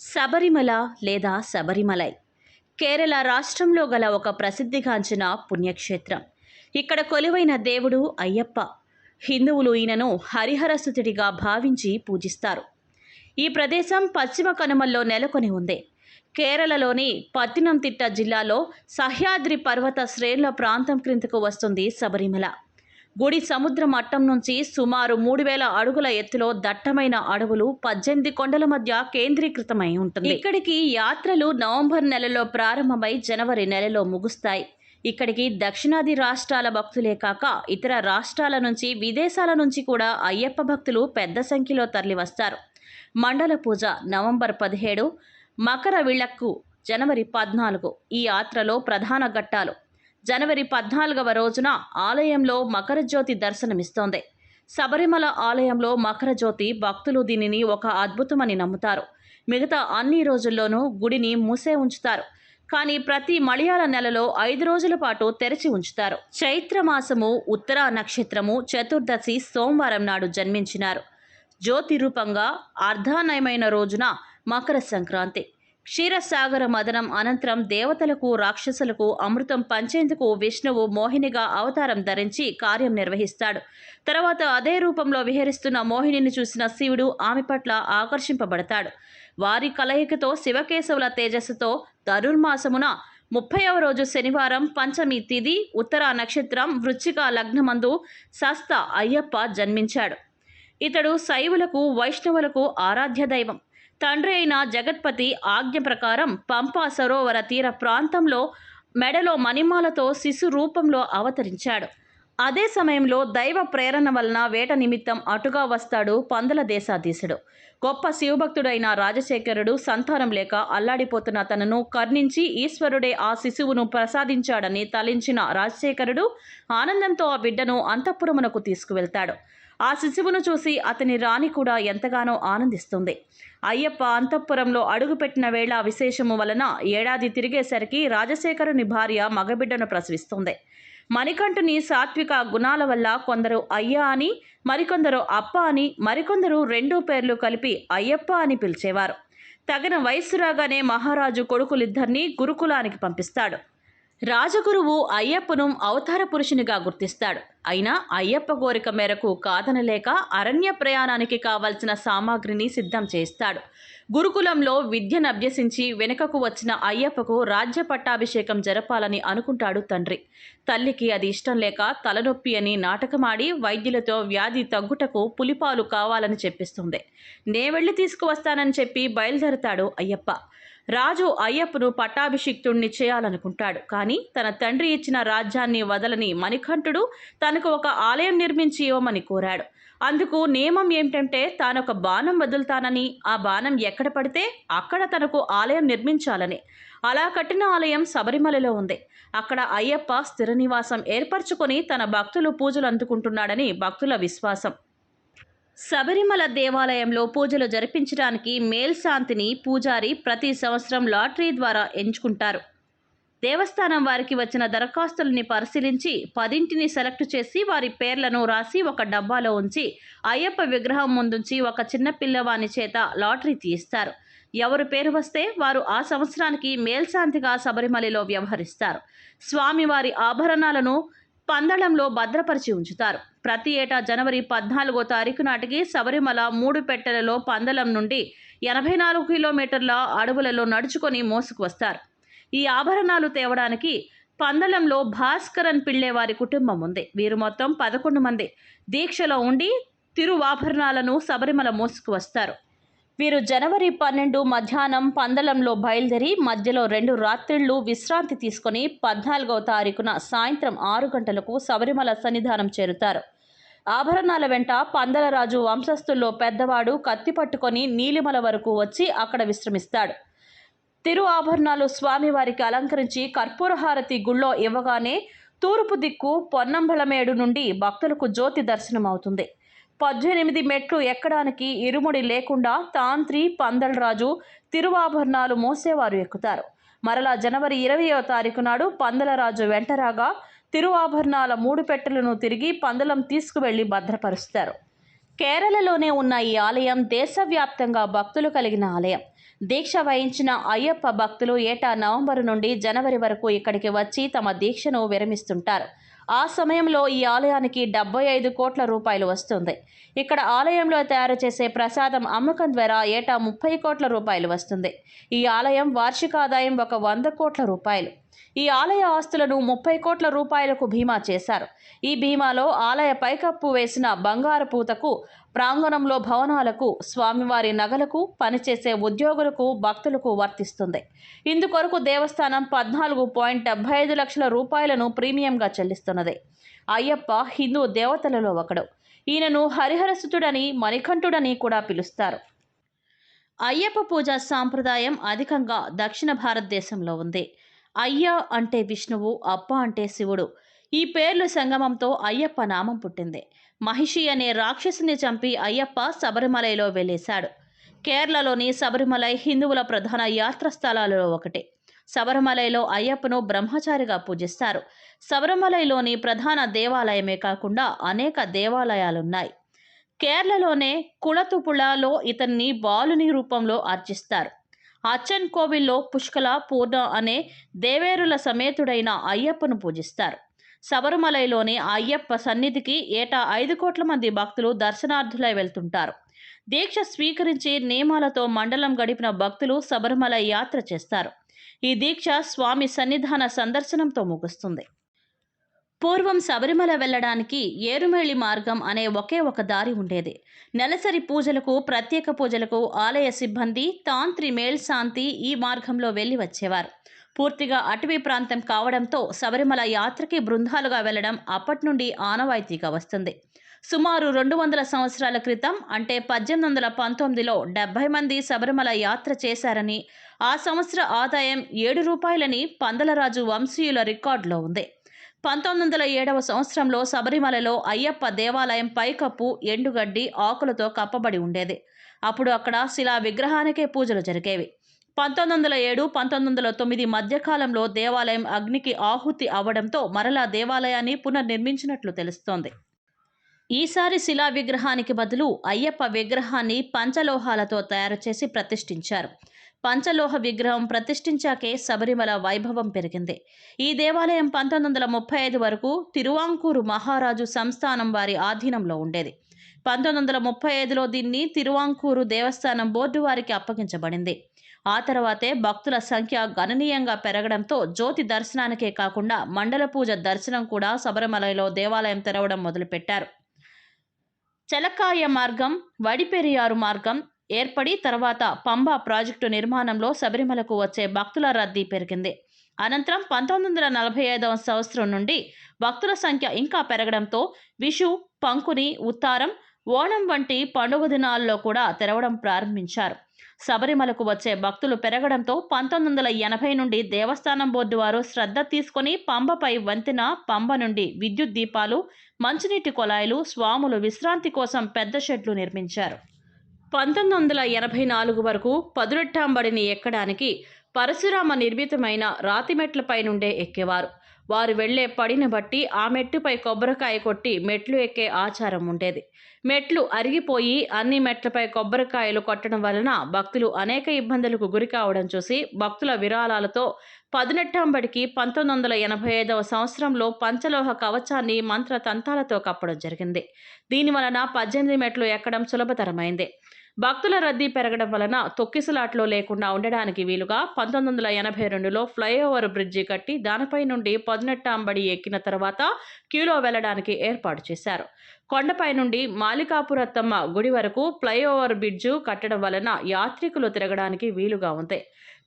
శబరిమల లేదా శబరిమలై. కేరళ రాష్ట్రంలో గల ఒక ప్రసిద్ధిగాంచిన పుణ్యక్షేత్రం. ఇక్కడ కొలువైన దేవుడు అయ్యప్ప. హిందువులు ఈయనను హరిహరసుతుడిగా భావించి పూజిస్తారు. ఈ ప్రదేశం పశ్చిమ కనుమల్లో నెలకొని ఉంది. కేరళలోని పత్తినంతిట్ట జిల్లాలో సహ్యాద్రి పర్వత శ్రేణుల ప్రాంతం క్రిందకు వస్తుంది శబరిమల. గుడి సముద్ర మట్టం నుంచి సుమారు మూడు వేల అడుగుల ఎత్తులో దట్టమైన అడవులు పద్దెనిమిది కొండల మధ్య కేంద్రీకృతమై ఉంటుంది. ఇక్కడికి యాత్రలు నవంబర్ నెలలో ప్రారంభమై జనవరి నెలలో ముగుస్తాయి. ఇక్కడికి దక్షిణాది రాష్ట్రాల భక్తులే కాక ఇతర రాష్ట్రాల నుంచి విదేశాల నుంచి కూడా అయ్యప్ప భక్తులు పెద్ద సంఖ్యలో తరలివస్తారు. మండల పూజ నవంబర్ పదిహేడు మకర విళక్కు జనవరి పద్నాలుగు ఈ యాత్రలో ప్రధాన ఘట్టాలు. జనవరి పద్నాలుగవ రోజున ఆలయంలో మకర జ్యోతి దర్శనమిస్తోంది. శబరిమల ఆలయంలో మకర జ్యోతి భక్తులు దీనిని ఒక అద్భుతమని నమ్ముతారు. మిగతా అన్ని రోజుల్లోనూ గుడిని మూసే ఉంచుతారు. కానీ ప్రతి మలయాళ నెలలో ఐదు రోజుల పాటు తెరిచి ఉంచుతారు. చైత్ర మాసము నక్షత్రము చతుర్దశి సోమవారం నాడు జన్మించినారు. జ్యోతి రూపంగా అర్ధానయమైన రోజున మకర సంక్రాంతి. క్షీరసాగర మదనం అనంతరం దేవతలకు రాక్షసులకు అమృతం పంచేందుకు విష్ణువు మోహినిగా అవతారం ధరించి కార్యం నిర్వహిస్తాడు. తర్వాత అదే రూపంలో విహరిస్తున్న మోహినిని చూసిన శివుడు ఆమె పట్ల ఆకర్షింపబడతాడు. వారి కలయికతో శివకేశవుల తేజస్సుతో ధనుర్మాసమున ముప్పైవ రోజు శనివారం పంచమి తిథి ఉత్తర నక్షత్రం వృచ్చిక లగ్నమందు సస్త అయ్యప్ప జన్మించాడు. ఇతడు శైవులకు వైష్ణవులకు ఆరాధ్య దైవం. తండ్రి అయిన జగత్పతి ఆజ్ఞ ప్రకారం పంపా సరోవర తీర ప్రాంతంలో మెడలో మణిమాలతో శిశు రూపంలో అవతరించాడు. అదే సమయంలో దైవ ప్రేరణ వలన వేట నిమిత్తం అటుగా వస్తాడు పందల దేశాధీశుడు. గొప్ప శివభక్తుడైన రాజశేఖరుడు సంతానం లేక అల్లాడిపోతున్న తనను కర్ణించి ఈశ్వరుడే ఆ శిశువును ప్రసాదించాడని తలించిన రాజశేఖరుడు ఆనందంతో ఆ బిడ్డను అంతఃపురమునకు తీసుకువెళ్తాడు. ఆ శిశువును చూసి అతని రాణి కూడా ఎంతగానో ఆనందిస్తుంది. అయ్యప్ప అంతఃపురంలో అడుగుపెట్టిన వేళ విశేషము వలన ఏడాది తిరిగేసరికి రాజశేఖరుని భార్య మగబిడ్డను ప్రసవిస్తుంది. మణికంఠుని సాత్విక గుణాల వల్ల కొందరు అయ్య అని మరికొందరు అప్ప అని మరికొందరు రెండు పేర్లు కలిపి అయ్యప్ప అని పిలిచేవారు. తగిన వయస్సు రాగానే మహారాజు కొడుకులిద్దరినీ గురుకులానికి పంపిస్తాడు. రాజగురువు అయ్యప్పను అవతార పురుషునిగా గుర్తిస్తాడు. అయినా అయ్యప్ప కోరిక మేరకు కాదనలేక అరణ్య ప్రయాణానికి కావలసిన సామాగ్రిని సిద్ధం చేస్తాడు. గురుకులంలో విద్యను అభ్యసించి వెనుకకు వచ్చిన అయ్యప్పకు రాజ్య పట్టాభిషేకం జరపాలని అనుకుంటాడు తండ్రి. తల్లికి అది ఇష్టం లేక తలనొప్పి అని నాటకమాడి వైద్యులతో వ్యాధి తగ్గుటకు పులిపాలు కావాలని చెప్పిస్తుంది. నే వెళ్ళి తీసుకువస్తానని చెప్పి బయలుదేరతాడు అయ్యప్ప. రాజు అయ్యప్పను పట్టాభిషిక్తుణ్ణి చేయాలనుకుంటాడు కానీ తన తండ్రి ఇచ్చిన రాజ్యాన్ని వదలని మణికంఠుడు తనకు ఒక ఆలయం నిర్మించి ఇవ్వమని కోరాడు. అందుకు నియమం ఏమిటంటే తానొక బాణం వదులుతానని ఆ బాణం ఎక్కడ పడితే అక్కడ తనకు ఆలయం నిర్మించాలని. అలా కట్టిన ఆలయం శబరిమలలో ఉంది. అక్కడ అయ్యప్ప స్థిర నివాసం ఏర్పరచుకొని తన భక్తులు పూజలు అందుకుంటున్నాడని భక్తుల విశ్వాసం. శబరిమల దేవాలయంలో పూజలు జరిపించడానికి మేల్శాంతిని పూజారి ప్రతి సంవత్సరం లాటరీ ద్వారా ఎంచుకుంటారు. దేవస్థానం వారికి వచ్చిన దరఖాస్తుల్ని పరిశీలించి పదింటిని సెలెక్ట్ చేసి వారి పేర్లను రాసి ఒక డబ్బాలో ఉంచి అయ్యప్ప విగ్రహం ముందుంచి ఒక చిన్న పిల్లవాని చేత లాటరీ తీస్తారు. ఎవరు పేరు వస్తే వారు ఆ సంవత్సరానికి మేల్శాంతిగా శబరిమలలో వ్యవహరిస్తారు. స్వామివారి ఆభరణాలను పందళంలో భద్రపరిచి ఉంచుతారు. ప్రతి ఏటా జనవరి పద్నాలుగో తారీఖు నాటికి శబరిమల మూడు పెట్టెలలో పందలం నుండి ఎనభై నాలుగు కిలోమీటర్ల అడవులలో నడుచుకొని మోసుకు వస్తారు. ఈ ఆభరణాలు తేవడానికి పందలంలో భాస్కరన్ పిళ్ళే వారి కుటుంబం ఉంది. వీరు మొత్తం పదకొండు మంది. దీక్షలో ఉండి తిరువాభరణాలను శబరిమల మోసుకు వస్తారు. వీరు జనవరి పన్నెండు మధ్యాహ్నం పందలంలో బయలుదేరి మధ్యలో రెండు రాత్రిళ్ళు విశ్రాంతి తీసుకొని పద్నాలుగవ తారీఖున సాయంత్రం ఆరు గంటలకు శబరిమల సన్నిధానం చేరుతారు. ఆభరణాల వెంట పందలరాజు వంశస్థుల్లో పెద్దవాడు కత్తి పట్టుకొని నీలిమల వరకు వచ్చి అక్కడ విశ్రమిస్తాడు. తిరు ఆభరణాలు స్వామివారికి అలంకరించి కర్పూరహారతి గుళ్ళో ఇవ్వగానే తూర్పు దిక్కు పొన్నంబలమేడు నుండి భక్తులకు జ్యోతి దర్శనం అవుతుంది పద్దెనిమిది మెట్లు ఎక్కడానికి ఇరుముడి లేకుండా తాంత్రి పందలరాజు తిరువాభరణాలు మోసేవారు ఎక్కుతారు. మరలా జనవరి ఇరవయో తారీఖు నాడు పందలరాజు వెంటరాగా తిరువాభరణాల మూడు పెట్టెలను తిరిగి పందలం తీసుకువెళ్ళి భద్రపరుస్తారు. కేరళలోనే ఉన్న ఈ ఆలయం దేశవ్యాప్తంగా భక్తులు కలిగిన ఆలయం. దీక్ష వహించిన అయ్యప్ప భక్తులు ఏటా నవంబరు నుండి జనవరి వరకు ఇక్కడికి వచ్చి తమ దీక్షను విరమిస్తుంటారు. ఆ సమయంలో ఈ ఆలయానికి డెబ్బై ఐదు కోట్ల రూపాయలు వస్తుంది. ఇక్కడ ఆలయంలో తయారు చేసే ప్రసాదం అమ్మకం ద్వారా ఏటా ముప్పై కోట్ల రూపాయలు వస్తుంది. ఈ ఆలయం వార్షిక ఆదాయం ఒక వంద కోట్ల రూపాయలు. ఈ ఆలయ ఆస్తులను ముప్పై కోట్ల రూపాయలకు బీమా చేశారు. ఈ బీమాలో ఆలయ పైకప్పు వేసిన బంగారు పూతకు ప్రాంగణంలో భవనాలకు స్వామివారి నగలకు పనిచేసే ఉద్యోగులకు భక్తులకు వర్తిస్తుంది. ఇందుకొరకు దేవస్థానం పద్నాలుగు పాయింట్ డెబ్బై ఐదు లక్షల రూపాయలను ప్రీమియంగా చెల్లిస్తున్నది. అయ్యప్ప హిందూ దేవతలలో ఒకడు. ఈయనను హరిహరసుతుడని మణికంఠుడని కూడా పిలుస్తారు. అయ్యప్ప పూజ సాంప్రదాయం అధికంగా దక్షిణ భారతదేశంలో ఉంది. అయ్య అంటే విష్ణువు అప్ప అంటే శివుడు. ఈ పేర్లు సంగమంతో అయ్యప్ప నామం పుట్టింది. మహిషి అనే రాక్షసుని చంపి అయ్యప్ప శబరిమలలో వెళ్ళేశాడు కేరళలోని శబరిమలై హిందువుల ప్రధాన యాత్ర స్థలాలలో ఒకటి. శబరిమలైలో అయ్యప్పను బ్రహ్మచారిగా పూజిస్తారు. శబరిమలైలోని ప్రధాన దేవాలయమే కాకుండా అనేక దేవాలయాలున్నాయి. కేరళలోనే కుళతుపుళలో ఇతన్ని బాలుని రూపంలో అర్చిస్తారు అచ్చన్ కోవిల్లో పుష్కల పూర్ణ అనే దేవేరుల సమేతుడైన అయ్యప్పను పూజిస్తారు. శబరిమలైలోని అయ్యప్ప సన్నిధికి ఏటా ఐదు కోట్ల మంది భక్తులు దర్శనార్థులై వెళ్తుంటారు. దీక్ష స్వీకరించి నియమాలతో మండలం గడిపిన భక్తులు శబరిమల యాత్ర చేస్తారు. ఈ దీక్ష స్వామి సన్నిధాన సందర్శనంతో ముగుస్తుంది. పూర్వం శబరిమల వెళ్ళడానికి ఏరుమేళి మార్గం అనే ఒకే ఒక దారి ఉండేది. నెలసరి పూజలకు ప్రత్యేక పూజలకు ఆలయ సిబ్బంది తాంత్రి మేల్శాంతి ఈ మార్గంలో వెళ్ళి వచ్చేవారు. పూర్తిగా అటవీ ప్రాంతం కావడంతో శబరిమల యాత్రకి బృందాలుగా వెళ్ళడం అప్పటి నుండి ఆనవాయితీగా వస్తుంది. సుమారు రెండు వందల సంవత్సరాల క్రితం అంటే పద్దెనిమిది వందల పంతొమ్మిదిలో డెబ్బై మంది శబరిమల యాత్ర చేశారని ఆ సంవత్సర ఆదాయం ఏడు రూపాయలని పందలరాజు వంశీయుల రికార్డులో ఉంది. పంతొమ్మిది వందల ఏడవ సంవత్సరంలో శబరిమలలో అయ్యప్ప దేవాలయం పైకప్పు ఎండుగడ్డి ఆకులతో కప్పబడి ఉండేది. అప్పుడు అక్కడ శిలా విగ్రహానికే పూజలు జరిగేవి. పంతొమ్మిది వందల ఏడు పంతొమ్మిది వందల తొమ్మిది మధ్యకాలంలో దేవాలయం అగ్నికి ఆహుతి అవ్వడంతో మరలా దేవాలయాన్ని పునర్నిర్మించినట్లు తెలుస్తోంది. ఈసారి శిలా విగ్రహానికి బదులు అయ్యప్ప విగ్రహాన్ని పంచలోహాలతో తయారు చేసి ప్రతిష్ఠించారు. పంచలోహ విగ్రహం ప్రతిష్ఠించాకే శబరిమల వైభవం పెరిగింది. ఈ దేవాలయం పంతొమ్మిది వందల ముప్పై ఐదు వరకు తిరువాంకూరు మహారాజు సంస్థానం వారి ఆధీనంలో ఉండేది. పంతొమ్మిది వందల ముప్పై ఐదులో దీన్ని తిరువాంకూరు దేవస్థానం బోర్డు వారికి అప్పగించబడింది. ఆ తర్వాతే భక్తుల సంఖ్య గణనీయంగా పెరగడంతో జ్యోతి దర్శనానికే కాకుండా మండల పూజ దర్శనం కూడా శబరిమలలో దేవాలయం తెరవడం మొదలుపెట్టారు. చెలకాయ మార్గం వడిపెరియారు మార్గం ఏర్పడి తర్వాత పంబ ప్రాజెక్టు నిర్మాణంలో శబరిమలకు వచ్చే భక్తుల రద్దీ పెరిగింది. అనంతరం పంతొమ్మిది వందల నలభై ఐదవ సంవత్సరం నుండి భక్తుల సంఖ్య ఇంకా పెరగడంతో విషు పంకుని ఉత్తారం ఓణం వంటి పండుగ దినాల్లో కూడా తెరవడం ప్రారంభించారు. శబరిమలకు వచ్చే భక్తులు పెరగడంతో పంతొమ్మిది వందల ఎనభై నుండి దేవస్థానం బోర్డు వారు శ్రద్ధ తీసుకొని పంబపై వంతెన పంబ నుండి విద్యుత్ దీపాలు మంచినీటి కొలాయిలు స్వాములు విశ్రాంతి కోసం పెద్ద షెడ్లు నిర్మించారు. పంతొమ్మిది వందల ఎనభై నాలుగు వరకు పదునెట్టాంబడిని ఎక్కడానికి పరశురామ నిర్మితమైన రాతిమెట్లపై నుండే ఎక్కేవారు. వారు వెళ్ళే పడిని బట్టి ఆ మెట్టుపై కొబ్బరికాయ కొట్టి మెట్లు ఎక్కే ఆచారం ఉండేది. మెట్లు అరిగిపోయి అన్ని మెట్లపై కొబ్బరికాయలు కొట్టడం వలన భక్తులు అనేక ఇబ్బందులకు గురి కావడం చూసి భక్తుల విరాళాలతో పదునెట్టాంబడికి పంతొమ్మిది వందల ఎనభై ఐదవ సంవత్సరంలో పంచలోహ కవచాన్ని మంత్రతంతాలతో కప్పడం జరిగింది. దీని వలన పద్దెనిమిది మెట్లు ఎక్కడం సులభతరమైంది. భక్తుల రద్దీ పెరగడం వలన తొక్కిసలాట్లో లేకుండా ఉండడానికి వీలుగా పంతొమ్మిది వందల ఎనభై రెండులో ఫ్లైఓవర్ బ్రిడ్జి కట్టి దానిపై నుండి పదినెట్టాంబడి ఎక్కిన తర్వాత క్యూలో వెళ్ళడానికి ఏర్పాటు చేశారు. కొండపై నుండి మాలికాపురత్తమ్మ గుడి వరకు ఫ్లైఓవర్ బ్రిడ్జు కట్టడం వలన యాత్రికులు తిరగడానికి వీలుగా ఉంది.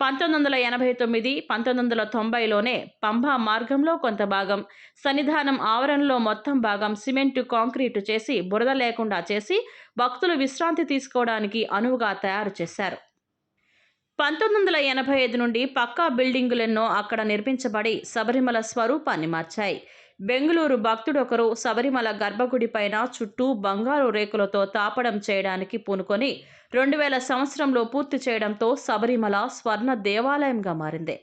పంతొమ్మిది వందల ఎనభై తొమ్మిది పంతొమ్మిది వందల తొంభైలోనే పంబా మార్గంలో కొంత భాగం సన్నిధానం ఆవరణలో మొత్తం భాగం సిమెంటు కాంక్రీటు చేసి బురద లేకుండా చేసి భక్తులు విశ్రాంతి తీసుకోవడానికి అనువుగా తయారు చేశారు. పంతొమ్మిది వందల ఎనభై ఐదు నుండి పక్కా బిల్డింగులెన్నో అక్కడ నిర్మించబడి శబరిమల స్వరూపాన్ని మార్చాయి. బెంగళూరు భక్తుడొకరు శబరిమల గర్భగుడి పైన చుట్టూ బంగారు రేకులతో తాపడం చేయడానికి పూనుకొని రెండు వేల సంవత్సరంలో పూర్తి చేయడంతో శబరిమల స్వర్ణ దేవాలయంగా మారింది.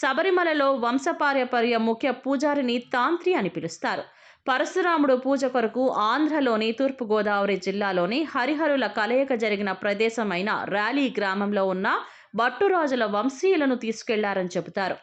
శబరిమలలో వంశపార్యపర్య ముఖ్య పూజారిని తాంత్రి అని పిలుస్తారు. పరశురాముడు పూజ కొరకు ఆంధ్రలోని తూర్పుగోదావరి జిల్లాలోని హరిహరుల కలయిక జరిగిన ప్రదేశమైన ర్యాలీ గ్రామంలో ఉన్న భట్టురాజుల వంశీయులను తీసుకెళ్ళారని చెబుతారు.